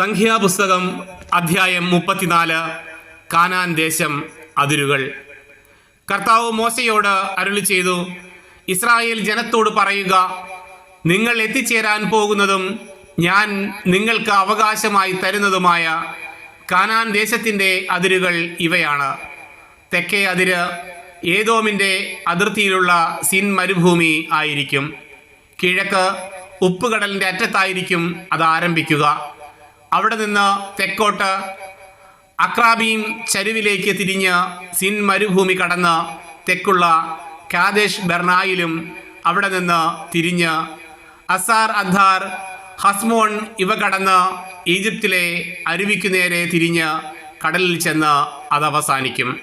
സംഖ്യാപുസ്തകം അധ്യായം മുപ്പത്തിനാല് കാനാൻ ദേശം അതിരുകൾ. കർത്താവ് മോശയോട് അരുളി ചെയ്തു ഇസ്രായേൽ ജനത്തോട് പറയുക നിങ്ങൾ എത്തിച്ചേരാൻ പോകുന്നതും ഞാൻ നിങ്ങൾക്ക് അവകാശമായി തരുന്നതുമായ കാനാൻ ദേശത്തിന്റെ അതിരുകൾ ഇവയാണ്. തെക്കേ അതിര് ഏതോമിന്റെ അതിർത്തിയിലുള്ള സിൻ മരുഭൂമി ആയിരിക്കും. കിഴക്ക് ഉപ്പുകടലിന്റെ അറ്റത്തായിരിക്കും അത് ആരംഭിക്കുക. അവിടെ നിന്ന് തെക്കോട്ട് അക്രാബീം ചരുവിലേക്ക് തിരിഞ്ഞ് സിൻ മരുഭൂമി കടന്ന് തെക്കുള്ള കാദേശ് ബെർണായിലും അവിടെ നിന്ന് തിരിഞ്ഞ് അസാർ അദ്ധാർ ഹസ്മോൺ ഇവ കടന്ന് ഈജിപ്തിലെ അരുവിക്കു നേരെ തിരിഞ്ഞ് കടലിൽ ചെന്ന് അത് അവസാനിക്കും.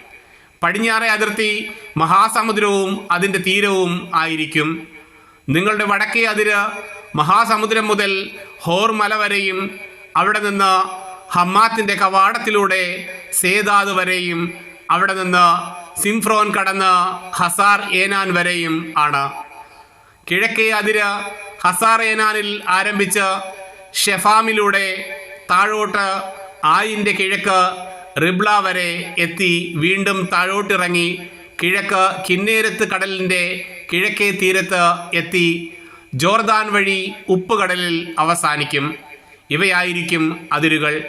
പടിഞ്ഞാറേ അതിർത്തി മഹാസമുദ്രവും അതിന്റെ തീരവും ആയിരിക്കും. നിങ്ങളുടെ വടക്കേ അതിര് മഹാസമുദ്രം മുതൽ ഹോർമല വരെയും അവിടെ നിന്ന് ഹമ്മാത്തിന്റെ കവാടത്തിലൂടെ സേദാദ് വരെയും അവിടെ നിന്ന് സിംഫ്രോൻ കടന്ന് ഹസാർ ഏനാൻ വരെയും ആണ്. കിഴക്കേ അതിര് ഹസാർ ഏനാനിൽ ആരംഭിച്ച് ഷെഫാമിലൂടെ താഴോട്ട് ആയിന്റെ കിഴക്ക് റിബ്ല വരെ എത്തി വീണ്ടും താഴോട്ടിറങ്ങി കിഴക്ക് കിന്നേരത്ത് കടലിന്റെ കിഴക്കേ തീരത്ത് എത്തി ജോർദാൻ വഴി ഉപ്പുകടലിൽ അവസാനിക്കും. ഇവയായിരിക്കും അതിരുകൾ.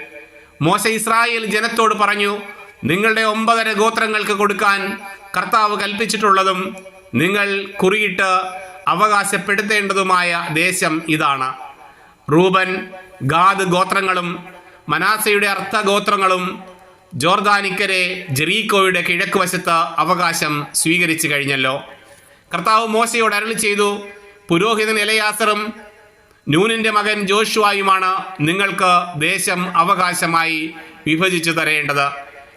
മോശ ഇസ്രായേൽ ജനത്തോട് പറഞ്ഞു നിങ്ങളുടെ ഒമ്പതര ഗോത്രങ്ങൾക്ക് കൊടുക്കാൻ കർത്താവ് കൽപ്പിച്ചിട്ടുള്ളതും നിങ്ങൾ കുറിയിട്ട് അവകാശപ്പെടുത്തേണ്ടതുമായ ദേശം ഇതാണ്. റൂബൻ ഗാദ് ഗോത്രങ്ങളും മനാസയുടെ അർത്ഥ ഗോത്രങ്ങളും ജോർദാനിക്കരെ ജെറീക്കോയുടെ കിഴക്ക് വശത്ത് അവകാശം സ്വീകരിച്ചു കഴിഞ്ഞല്ലോ. കർത്താവ് മോശയോട് അരളി ചെയ്തു പുരോഹിതൻ എലയാസറും നൂനിന്റെ മകൻ ജോഷുവായുമാണ് നിങ്ങൾക്ക് ദേശം അവകാശമായി വിഭജിച്ചു തരേണ്ടത്.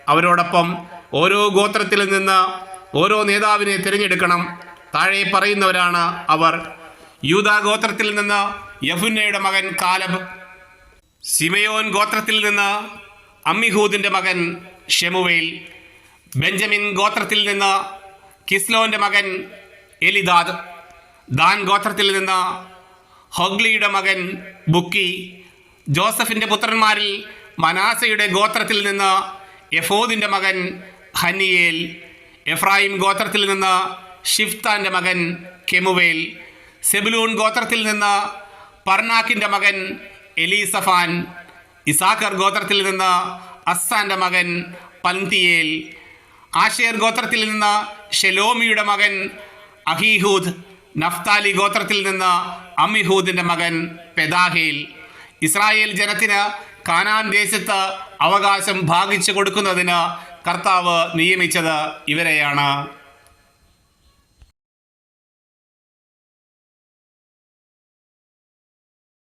അവരോടൊപ്പം ഓരോ ഗോത്രത്തിൽ നിന്ന് ഓരോ നേതാവിനെ തിരഞ്ഞെടുക്കണം. താഴെ പറയുന്നവരാണ് അവർ. യൂതാ ഗോത്രത്തിൽ നിന്ന് യഫുന്നയുടെ മകൻ കാലബ്. സിമയോൻ ഗോത്രത്തിൽ നിന്ന് അമ്മിഹൂദിന്റെ മകൻ ഷെമുവേൽ. ബെഞ്ചമിൻ ഗോത്രത്തിൽ നിന്ന് കിസ്ലോന്റെ മകൻ എലിദാദ്. ദാൻ ഗോത്രത്തിൽ നിന്ന് ഹൊഗ്ലിയുടെ മകൻ ബുക്കി ജോസഫിന്റെ പുത്രന്മാരിൽ മനാസയുടെ ഗോത്രത്തിൽ നിന്ന് എഫോദിന്റെ മകൻ ഹനിയേൽ എഫ്രായിം ഗോത്രത്തിൽ നിന്ന് ഷിഫ്താന്റെ മകൻ കെമുവേൽ സെബുലൂൺ ഗോത്രത്തിൽ നിന്ന് പർണാക്കിന്റെ മകൻ എലീസഫാൻ ഇസാഖർ ഗോത്രത്തിൽ നിന്ന് അസ്സാന്റെ മകൻ പന്തിയേൽ ആഷേർ ഗോത്രത്തിൽ നിന്ന് ഷെലോമിയുടെ മകൻ അഹീഹൂദ് നഫ്താലി ഗോത്രത്തിൽ നിന്ന് അമിഹൂദിന്റെ മകൻ പെദാഹേൽ ഇസ്രായേൽ ജനത്തിന് കാനാൻ ദേശത്ത് അവകാശം ഭാഗിച്ചു കൊടുക്കുന്നതിന് കർത്താവ് നിയമിച്ചത് ഇവരെയാണ്.